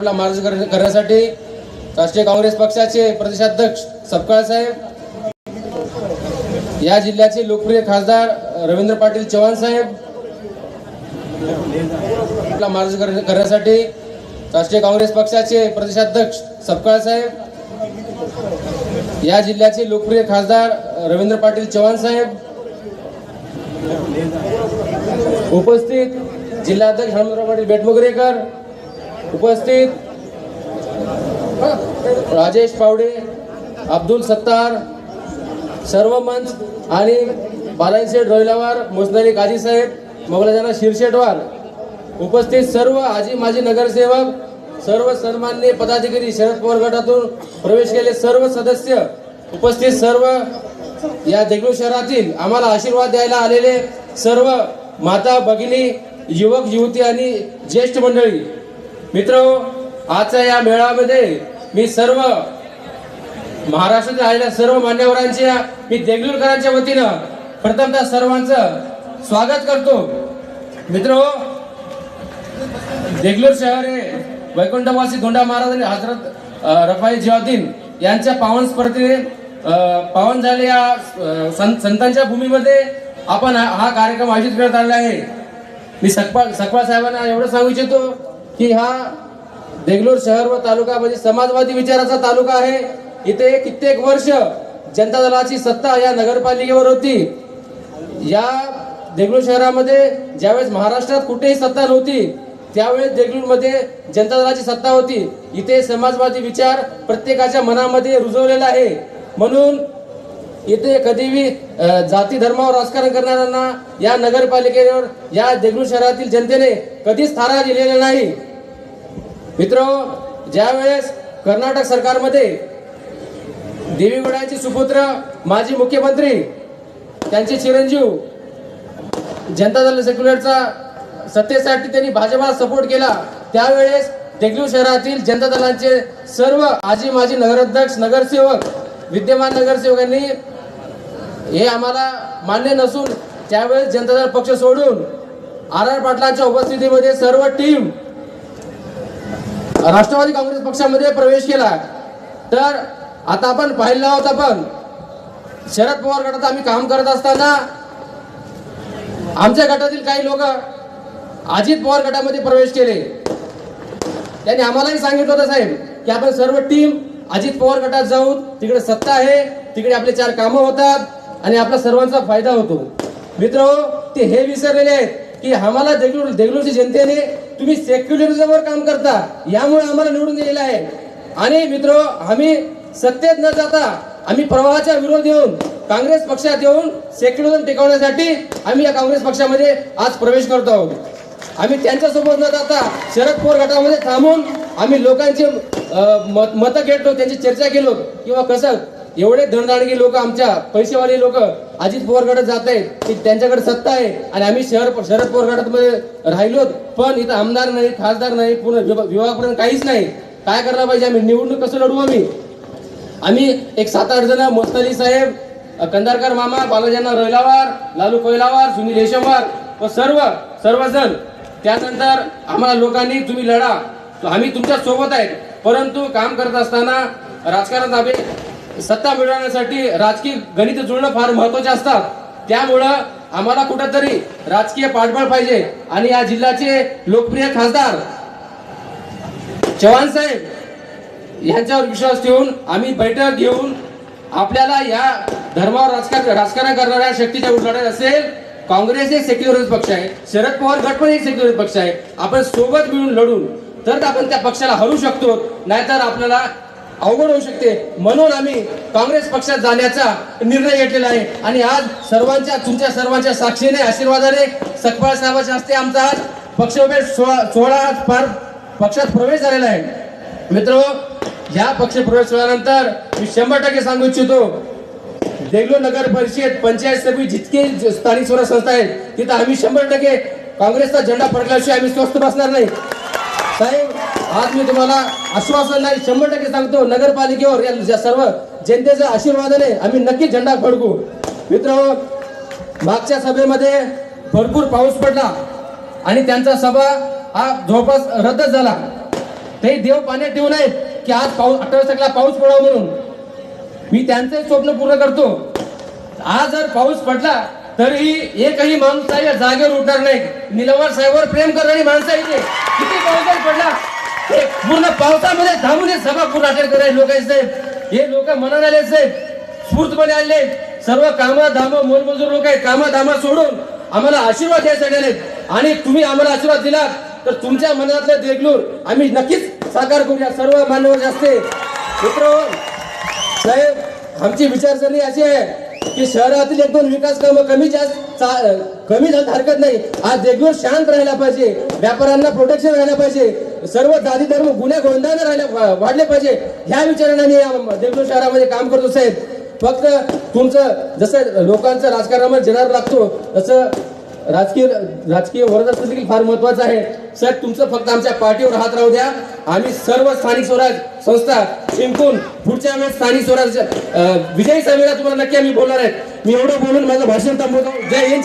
आपला मार्गदर्शन करण्यासाठी राष्ट्रीय काँग्रेस पक्षाचे प्रदेशाध्यक्ष सपकाळ साहेब या जिल्ह्याचे लोकप्रिय खासदार रवींद्र पाटील चव्हाण साहेब आपला मार्गदर्शन करण्यासाठी राष्ट्रीय काँग्रेस पक्षाचे प्रदेशाध्यक्ष सपकाळ साहेब या जिल्ह्याचे लोकप्रिय खासदार रवींद्र पाटील चव्हाण साहेब उपस्थित जिल्हाध्यक्ष हनुमंतराव पाटील बेटमुगरेकर उपस्थित राजेश पावडे अब्दुल सत्तार सर्व मंच आणि बालाजीशेठ रोहिलावार मुस्तारी काजी साहेब मोगलाजाना शिरशेटवार उपस्थित सर्व आजी माजी नगरसेवक सर्व सन्मान्य पदाधिकारी शरद पवार गटातून प्रवेश केले सर्व सदस्य उपस्थित सर्व या देगलूर शहरातील आम्हाला आशीर्वाद द्यायला आलेले सर्व माता भगिनी युवक युवती आणि ज्येष्ठ मंडळी मित्र आजच्या या मेळाव्यामध्ये मी सर्व महाराष्ट्रात आलेल्या सर्व मान्यवरांच्या मी देगलूरकरांच्या वतीनं प्रथमतः सर्वांचं स्वागत करतो. मित्र देगलूर शहर हे वैकुंठवासी धोंडा महाराज आणि हजरत रफाई जियाउद्दीन यांच्या पावन स्पर्धेने पावन झाले या संतांच्या भूमीमध्ये आपण हा कार्यक्रम आयोजित करत आलेला आहे. मी सकपाळ सकपाळ साहेबांना एवढं सांगू इच्छितो की हा देगलूर शहर व तालुका म्हणजे समाजवादी विचाराचा तालुका आहे. इथे कित्येक वर्ष जनता दलाची सत्ता या नगरपालिकेवर होती. या देगलूर शहरामध्ये ज्यावेळेस महाराष्ट्रात कुठेही सत्ता नव्हती त्यावेळेस देगलूरमध्ये जनता दलाची सत्ता होती. इथे समाजवादी विचार प्रत्येकाच्या मनामध्ये रुजवलेला आहे. म्हणून इथे कधीही जाती धर्मावर राजकारण करणाऱ्यांना या नगरपालिकेवर या देगलूर शहरातील जनतेने कधीच थारा दिलेला नाही. मित्र ज्यावेळेस कर्नाटक सरकारमध्ये देवीगुडाचे सुपुत्र माजी मुख्यमंत्री त्यांचे चिरंजीव जनता दल सेक्युलरचा सत्तेसाठी त्यांनी भाजपला सपोर्ट केला त्यावेळेस देगलूर शहरातील जनता दलांचे सर्व आजी माजी नगराध्यक्ष नगरसेवक विद्यमान नगरसेवकांनी हे आम्हाला मान्य नसून त्यावेळेस जनता दल पक्ष सोडून आर आर पाटलांच्या उपस्थितीमध्ये सर्व टीम राष्ट्रवादी काँग्रेस पक्षामध्ये प्रवेश केला. तर आता आपण पाहिलं आहोत आपण शरद पवार गटात आम्ही काम करत असताना आमच्या गटातील काही लोक अजित पवार गटामध्ये प्रवेश केले. त्यांनी आम्हालाही सांगितलं होतं साहेब की आपण सर्व टीम अजित पवार गटात जाऊन तिकडे सत्ता आहे तिकडे आपले चार कामं होतात. आणि आपला सर्वांचा फायदा होतो. मित्र ते हे विसरलेले आहेत की आम्हाला देगलूर देगलूरच्या जनतेने तुम्ही सेक्युलरिझमवर काम करता यामुळे आम्हाला निवडून दिलेलं आहे. आणि मित्र आम्ही सत्तेत न जाता आम्ही प्रवाहाच्या विरोध येऊन काँग्रेस पक्षात येऊन सेक्युलरिझम टिकवण्यासाठी आम्ही या काँग्रेस पक्षामध्ये आज प्रवेश करतो आहोत. आम्ही त्यांच्यासोबत न जाता शरद पवार गटामध्ये थांबून आम्ही लोकांचे मत मतं घेतलो त्यांची चर्चा केलो किंवा कसं एवढे धनदाडगी लोक आमच्या पैसेवाले लोक अजित पवार गटात जात आहेत की त्यांच्याकडे सत्ता आहे आणि आम्ही शहर शरद पवार गटामध्ये राहिलो पण इथं आमदार नाही खासदार नाही पूर्ण विभा- विभागापर्यंत काहीच नाही. काय करायला पाहिजे? आम्ही निवडणूक कसं लढवू आम्ही? आम्ही एक सात आठ जण मोस्ताली साहेब कंदारकर मामा बालाजांना रैलावार लालू कोयलावार सुनील हेशमवार व सर्व सर्वजण. त्यानंतर आम्हाला लोकांनी तुम्ही लढा. आम्ही तुमच्यासोबत आहेत. परंतु काम करत असताना राजकारणात आम्ही सत्ता मिळवण्यासाठी राजकीय गणित जुळणं फार महत्त्वाचे असतात. त्यामुळं आम्हाला कुठंतरी राजकीय पाठबळ पाहिजे. आणि या जिल्ह्याचे लोकप्रिय खासदार चव्हाण साहेब यांच्यावर विश्वास ठेवून आम्ही बैठक घेऊन आपल्याला या धर्मावर राजकारण राजकारण करणाऱ्या शक्तीच्या उलगडत असेल काँग्रेस एक सेक्युलर पक्ष आहे शरद पवार गट पण एक सेक्युलर पक्ष आहे. आपण सोबत मिळून लढून तर आपण त्या पक्षाला हरू शकतो नाहीतर आपल्याला अवघड होऊ शकते. म्हणून आम्ही काँग्रेस पक्षात जाण्याचा निर्णय घेतलेला आहे. आणि आज सर्वांच्या तुमच्या सर्वांच्या साक्षीने आशीर्वादाने सकपाळ साहेबाच्या हस्ते आमचा आज पक्षप्रवेश सोळा सोळा आज फार पक्षात प्रवेश झालेला आहे. मित्र या पक्ष प्रवेश सोहळ्यानंतर मी शंभर टक्के सांगू इच्छितो देगलूर नगर परिषद पंचायत समिती जितके स्थानिक स्वराज संस्था आहेत तिथं आम्ही शंभर टक्के काँग्रेसचा झेंडा फडकल्याशिवाय आम्ही स्वस्थ बसणार नाही. साहेब आज मी तुम्हाला आश्वासन नाही शंभर टक्के सांगतो नगरपालिकेवर या सर्व जनतेच्या आशीर्वादाने आम्ही नक्की झेंडा फडकू. मित्र मागच्या सभेमध्ये भरपूर पाऊस पडला आणि त्यांचा सभा हा जवळपास रद्द झाला. ते देव पाण्यात ठेवू नयेत की आज पाऊस अठरा तारखेला पाऊस पडावा म्हणून. मी त्यांचंही स्वप्न पूर्ण करतो. आज जर पाऊस पडला तरीही एकही माणूस आहे या जागेवर उठणार नाही. निलवार साहेबवर प्रेम करणारी माणसं आहे इथे. किती पाऊस पडला हे पूर्ण पावसामध्ये थांबून हे सभा पूर्ण अटेंड करायचे लोक साहेब. हे लोक मनाने आले साहेब. स्फूर्तपणे आले सर्व कामा धामं मोलमजूर लोक आहेत. कामा धामा सोडून आम्हाला आशीर्वाद द्यायसाठी आले आणि तुम्ही आम्हाला आशीर्वाद दिला तर तुमच्या मनातलं देगलूर आम्ही नक्कीच साकार करूया सर्व मान्यवर असते मित्र साहेब आमची विचारसरणी अशी आहे की शहरातील एक दोन विकास कामं कमी जास्त कमी झालं हरकत नाही. आज देगलूर शांत राहायला पाहिजे. व्यापाऱ्यांना प्रोटेक्शन राहायला पाहिजे. सर्व जाती धर्म गुन्हे गोंधळाने राहिले वाढले पाहिजे. ह्या विचाराने मी या शहरामध्ये काम करतो साहेब. फक्त तुमचं जसं लोकांचं राजकारणामध्ये जनार लागतो तसं राजकीय राजकीय वरदस्त देखील फार महत्वाचं आहे. सर तुमचं फक्त आमच्या पार्टीवर हात राहू द्या. आम्ही सर्व स्थानिक स्वराज संस्था जिंकून पुढच्या वेळेस स्थानिक स्वराज विजयी सभेला तुम्हाला नक्की आम्ही बोलणार आहे. मी एवढं बोलून माझं भाषण थांबवतो. जय हिंद.